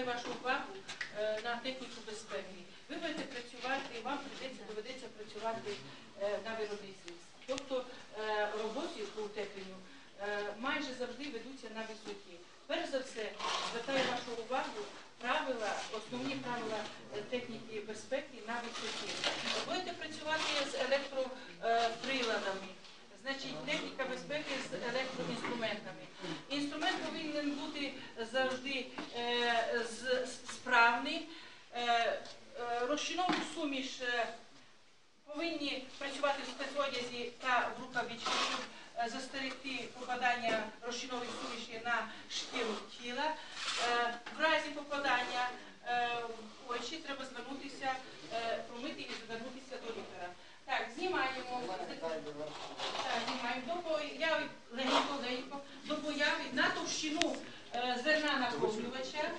звертаю вашу увагу е, на техніку безпеки. Ви будете працювати, вам прийдеться, доведеться працювати е, на виробництві. Тобто е, роботи по утепленню майже завжди ведуться на висоті. Перш за все, звертаю вашу увагу правила, основні правила техніки безпеки на висоті. Будете працювати з електроприладами, значить техніка безпеки з електроінструментами. Інструмент повинен бути завжди е, справний. Е, е, розчинову суміш е, повинні працювати в спецодязі та в рукавичках, щоб застерегти попадання розчинової суміші на шкіру тіла. В разі попадання в очі треба звернутися, промити і звернутися до лікаря. Так, знімаємо. Так, знімаємо. До появи, легенько, легенько, до появи на товщину зерна наповнювача